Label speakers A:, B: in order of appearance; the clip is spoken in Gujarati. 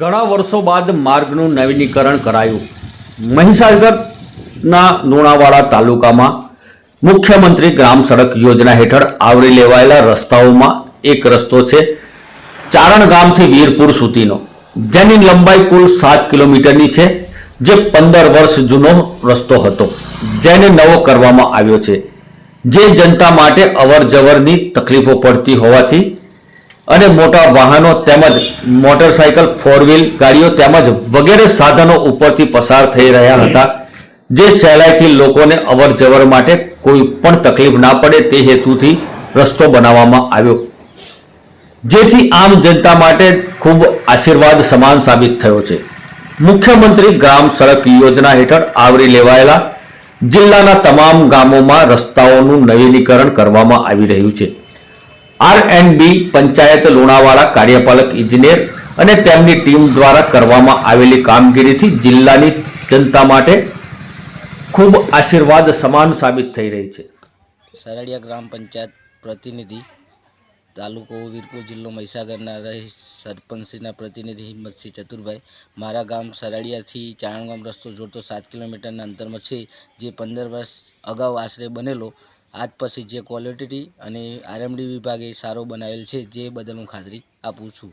A: ઘણા વર્ષો બાદ માર્ગનું નવીનીકરણ કરાયું. મહીસાગરના લુણાવાડા તાલુકામાં મુખ્યમંત્રી ગ્રામ સડક યોજના હેઠળ આવરી લેવાયેલા રસ્તાઓમાં એક રસ્તો છે ચારણ ગામથી વીરપુર સુધીનો. જેની લંબાઈ કુલ સાત કિલોમીટરની છે, જે પંદર વર્ષ જૂનો રસ્તો હતો. જેને નવો કરવામાં આવ્યો છે. જે જનતા માટે અવર જવરની તકલીફો પડતી હોવાથી અને મોટા વાહનો તેમજ મોટરસાયકલ ફોર વ્હીલ ગાડીઓ તેમજ વગેરે સાધનો ઉપરથી પસાર થઈ રહ્યા હતા. જે સહેલાઈથી લોકોને અવર જવર માટે કોઈ પણ તકલીફ ના પડે તે હેતુથી રસ્તો બનાવવામાં આવ્યો. જેથી આમ જનતા માટે ખૂબ આશીર્વાદ સમાન સાબિત થયો છે. મુખ્યમંત્રી ગ્રામ સડક યોજના હેઠળ આવરી લેવાયેલા જિલ્લાના તમામ ગામોમાં રસ્તાઓનું નવીનીકરણ કરવામાં આવી રહ્યું છે. R and B panchayat Lunawada કાર્યપાલક ઇજનેર અને તેમની ટીમ દ્વારા કરવામાં આવેલી કામગીરીથી જિલ્લાની જનતા માટે ખૂબ આશીર્વાદ સમાન સાબિત થઈ રહી છે.
B: સરળિયા ગ્રામ પંચાયત પ્રતિનિધિ, તાલુકો વીરપુર જિલ્લો મહીસાગરના રહી સરપંચશ્રીના પ્રતિનિધિ હિંમતસિંહ ચતુરભાઈ. મારા ગામ સરળિયાથી ચારણગામ રસ્તો જોડતો સાત કિલોમીટરના અંતરમાં છે. જે પંદર વર્ષ અગાઉ આશરે બનેલો આજ પછી જે ક્વોલિટી અને આરએમડી વિભાગે સારો બનાવેલ છે, જે બદલ હું ખાતરી આપું છું.